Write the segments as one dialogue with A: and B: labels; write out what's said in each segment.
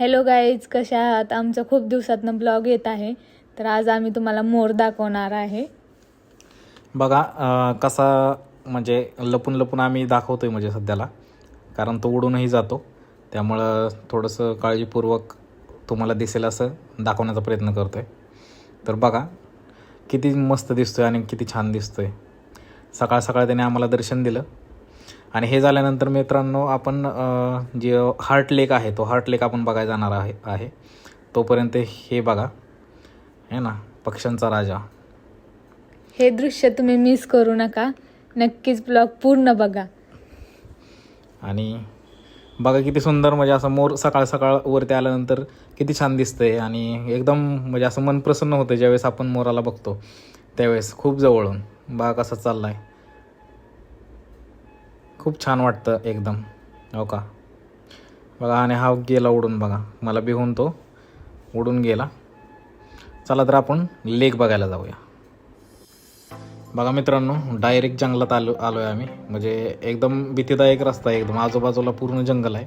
A: Hello guys कशा आहात? आमचा खूप दिवसातनं ब्लॉग येत आहे. तर आज आम्ही तुम्हाला मोर दाखवणार आहे.
B: बघा अं, कसा म्हणजे लपून लपून आम्ही दाखवतोय म्हणजे सध्याला. कारण तो उडूनही जातो. त्यामुळं थोडंसं काळजीपूर्वक तुम्हाला दिसेल असं दाखवण्याचा प्रयत्न करतोय. तर बघा किती मस्त दिसतोय आणि किती छान दिसतोय. सकाळ सकाळ त्याने आम्हाला दर्शन दिलं. आणि हे झाल्यानंतर मित्रांनो आपण जे हार्ट लेक आहे तो हार्ट लेक आपण बघायला जाणार आहे आहे. तोपर्यंत हे बघा. है ना पक्ष्यांचा राजा.
A: हे दृश्य तुम्ही मिस करू नका. नक्कीच ब्लॉग पूर्ण बघा.
B: आणि बघा किती सुंदर म्हणजे असं मोर सकाळ सकाळ वरती आल्यानंतर किती छान दिसतंय. आणि एकदम म्हणजे असं मन प्रसन्न होतं ज्यावेळेस आपण मोराला बघतो त्यावेळेस खूप जवळून. बघा कसा चाललाय. खूप छान वाटतं एकदम. हो का? बघा आणि हा गेला उडून बघा. मला बिहून तो उडून गेला. चला तर आपण लेक बघायला जाऊया. बघा मित्रांनो डायरेक्ट जंगलात आलो आलो आहे आम्ही. म्हणजे एकदम भीतीदायक रस्ता आहे. एकदम आजूबाजूला पूर्ण जंगल आहे.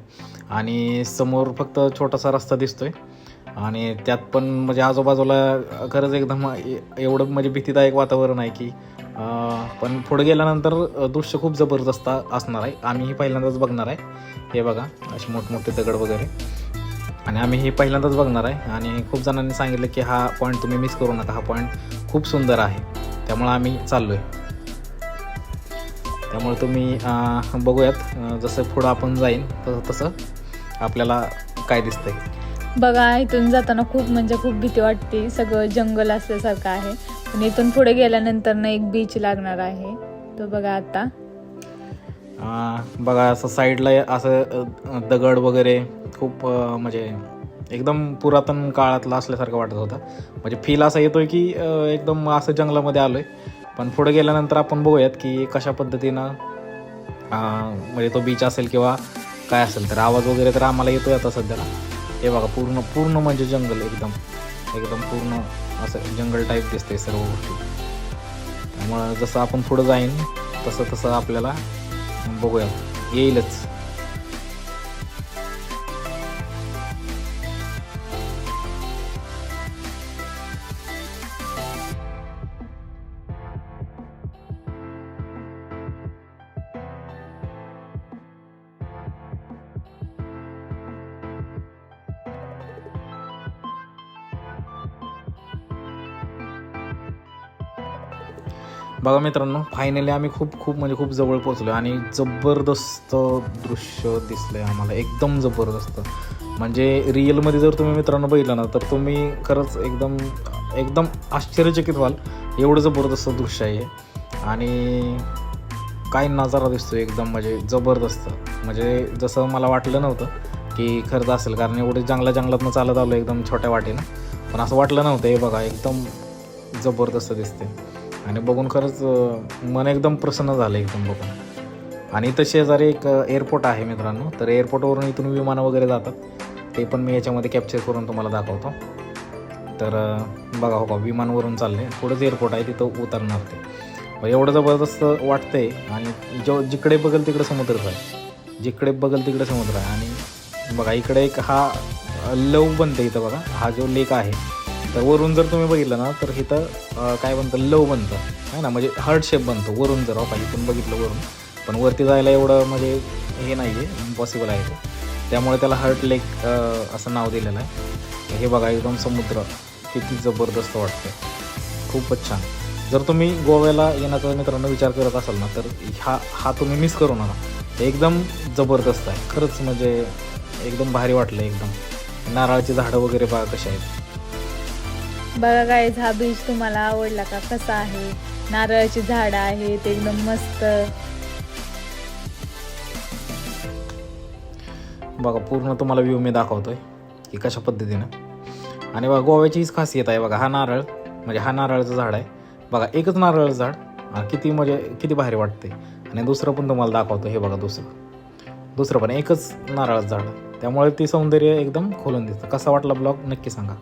B: आणि समोर फक्त छोटासा रस्ता दिसतोय. आणि त्यात पण म्हणजे आजूबाजूला खरंच एकदम एवढं म्हणजे भीतीदायक वातावरण आहे की पण पुढे गेल्यानंतर दृश्य खूप जबरदस्त असणार आहे. आम्हीही पहिल्यांदाच बघणार आहे. हे बघा असे मोठमोठे दगड वगैरे. आणि आम्ही हे पहिल्यांदाच बघणार आहे. आणि खूप जणांनी सांगितलं की हा पॉईंट तुम्ही मिस करू नका. हा पॉईंट खूप सुंदर आहे. त्यामुळं आम्ही चाललो आहे त्यामुळे तुम्ही बघूयात. जसं पुढं आपण जाईन तसं तसं आपल्याला काय दिसतंय.
A: बघा इथून जाताना खूप म्हणजे खूप भीती वाटते. सगळं जंगल असल्यासारखं आहे. पण इथून पुढे गेल्यानंतर ना एक बीच लागणार आहे. तो बघा आता.
B: बघा असं साईडला असं दगड वगैरे खूप म्हणजे एकदम पुरातन काळातला असल्यासारखं वाटत होतं. म्हणजे फील असा येतोय की एकदम असं जंगलामध्ये आलोय. पण पुढे गेल्यानंतर आपण बघूयात की कशा पद्धतीनं म्हणजे तो बीच असेल किंवा काय असेल तर आवाज वगैरे तर आम्हाला येतोय आता सध्याला. हे बघा पूर्ण पूर्ण म्हणजे जंगल एकदम. एकदम पूर्ण असं जंगल टाईप दिसते सर्व गोष्टी. त्यामुळं जसं आपण पुढं जाईन तसं तसं आपल्याला बघूया. येईलच. बघा मित्रांनो फायनली आम्ही खूप खूप म्हणजे खूप जवळ पोचलो आणि जबरदस्त दृश्य दिसलं आहे आम्हाला. एकदम जबरदस्त. म्हणजे रिअलमध्ये जर तुम्ही मित्रांनो बघितलं ना तर तुम्ही खरंच एकदम एकदम आश्चर्यचकित व्हाल. एवढं जबरदस्त दृश्य आहे हे. आणि काय नजारा दिसतो एकदम म्हणजे जबरदस्त. म्हणजे जसं मला वाटलं नव्हतं की खरंच असेल कारण एवढे जंगला जंगलातनं चालत आलो एकदम छोट्या वाटेनं. पण असं वाटलं नव्हतं हे बघा एकदम जबरदस्त दिसते आणि बघून खरंच मन एकदम प्रसन्न झालं एकदम बघून. आणि इथं शेजारी एक एअरपोर्ट आहे मित्रांनो. तर एअरपोर्टवरून इथून विमानं वगैरे जातात. ते पण मी याच्यामध्ये कॅप्चर करून तुम्हाला दाखवतो. तर बघा हो का विमानवरून चालले. पुढंच एअरपोर्ट आहे तिथं उतरणार ते. एवढं जबरदस्त वाटतंय. आणि जो जिकडे बघल तिकडे समुद्रच आहे. जिकडे बघल तिकडे समुद्र आहे. आणि बघा इकडे एक हा लव बनतं इथं बघा. हा जो लेक आहे तर वरून जर तुम्ही बघितलं ना तर इथं काय बनतं? लव बनतं. आहे ना? म्हणजे हार्ट शेप बनतो. वरून जर आपण इथून बघितलं वरून. पण वरती जायला एवढं म्हणजे हे नाही आहे इम्पॉसिबल आहे ते. त्यामुळे त्याला हर्ट लेक असं नाव दिलेलं आहे. हे बघा एकदम समुद्र. किती जबरदस्त वाटते खूपच छान. जर तुम्ही गोव्याला येण्याचा मित्रांनो विचार करत असाल ना तर हा हा तुम्ही मिस करू नका. एकदम जबरदस्त आहे. खरंच म्हणजे एकदम भारी वाटलं एकदम. नारळाची झाडं वगैरे बघा कशी आहेत.
A: बघा काय हा बीच तुम्हाला आवडला का? कसा आहे? नारळाची झाडं आहेत एकदम मस्त.
B: बघा पूर्ण तुम्हाला व्ह्यू मी दाखवतोय की कशा पद्धतीनं. आणि बघा गोव्याची हीच खासियत आहे बघा हा नारळ म्हणजे हा नारळाचं झाड आहे. बघा एकच नारळाचं झाड आणि किती म्हणजे किती भारी वाटते आणि दुसरं पण तुम्हाला दाखवतो हे बघा दुसरं. दुसरं पण एकच नारळाचं झाड. त्यामुळे ती सौंदर्य एकदम खोलून दिसतं कसा वाटला ब्लॉग नक्की सांगा.